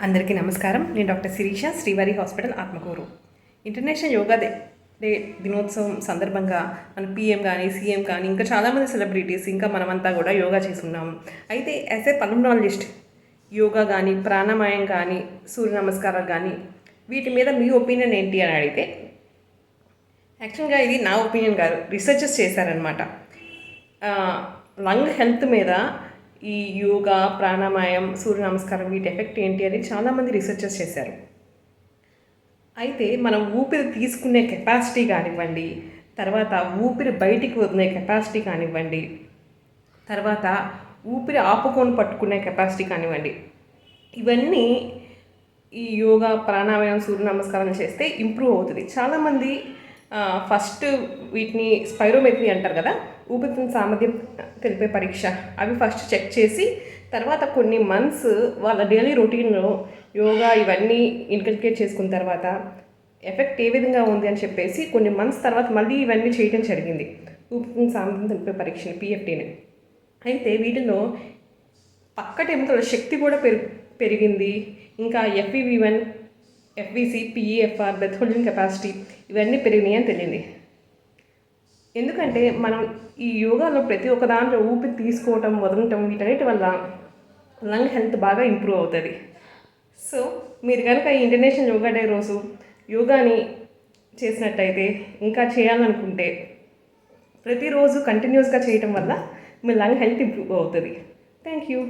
అందరికీ నమస్కారం. నేను doctor Sirisha Srivari hospital Atmakur. International yoga day day దినోత్సవం సందర్భంగా మన పిఎం కానీ సీఎం కానీ ఇంకా చాలామంది సెలబ్రిటీస్ ఇంకా మనమంతా కూడా యోగా చేస్తున్నాము అయితే యాజ్ ఏ పల్మనాలజిస్ట్ యోగా కానీ ప్రాణాయామం కానీ సూర్య నమస్కారాలు కానీ వీటి మీద మీ ఒపీనియన్ ఏంటి అని అడిగితే యాక్చువల్గా ఇది నా ఒపీనియన్ కాదు రీసెర్చెస్ చేశారనమాట లంగ్ హెల్త్ మీద ఈ యోగా ప్రాణాయామం సూర్య నమస్కారం వీటి ఎఫెక్ట్ ఏంటి అని చాలామంది రీసెర్చెస్ చేశారు. అయితే మనం ఊపిరి తీసుకునే కెపాసిటీ కానివ్వండి తర్వాత ఊపిరి బయటికి వదిలే కెపాసిటీ కానివ్వండి తర్వాత ఊపిరి ఆపుకొని పట్టుకునే కెపాసిటీ కానివ్వండి ఇవన్నీ ఈ యోగా ప్రాణాయామం సూర్య నమస్కారం చేస్తే ఇంప్రూవ్ అవుతుంది. చాలామంది ఫస్ట్ వీటిని స్పైరోమెట్రీ అంటారు కదా ఊపిరితిత్తుల సామర్థ్యం తెలిపే పరీక్ష. అవి ఫస్ట్ చెక్ చేసి తర్వాత కొన్ని మంత్స్ వాళ్ళ డైలీ రొటీన్లో యోగా ఇవన్నీ ఇన్కల్కేట్ చేసుకున్న తర్వాత ఎఫెక్ట్ ఏ విధంగా ఉంది అని చెప్పేసి కొన్ని మంత్స్ తర్వాత మళ్ళీ ఇవన్నీ చేయడం జరిగింది. ఊపిరితిత్తుల సామర్థ్యం తెలిపే పరీక్షని పిఎఫ్టీని అయితే వీటిలో పక్కటి ఎముకల శక్తి కూడా పెరు పెరిగింది. ఇంకా FEV one FBC PEFR breath holding capacity ఇవన్నీ పెరిగినాయి అని తెలియంది. ఎందుకంటే మనం ఈ యోగాలో ప్రతి ఒక్క దాంట్లో ఊపిరి తీసుకోవటం వదలటం వీటన్నిటి వల్ల లంగ్ హెల్త్ బాగా ఇంప్రూవ్ అవుతుంది. సో మీరు కనుక ఈ ఇంటర్నేషనల్ యోగా డే రోజు యోగాని చేసినట్టయితే ఇంకా చేయాలనుకుంటే ప్రతిరోజు కంటిన్యూస్గా చేయటం వల్ల మీ లంగ్ హెల్త్ ఇంప్రూవ్ అవుతుంది. Thank you.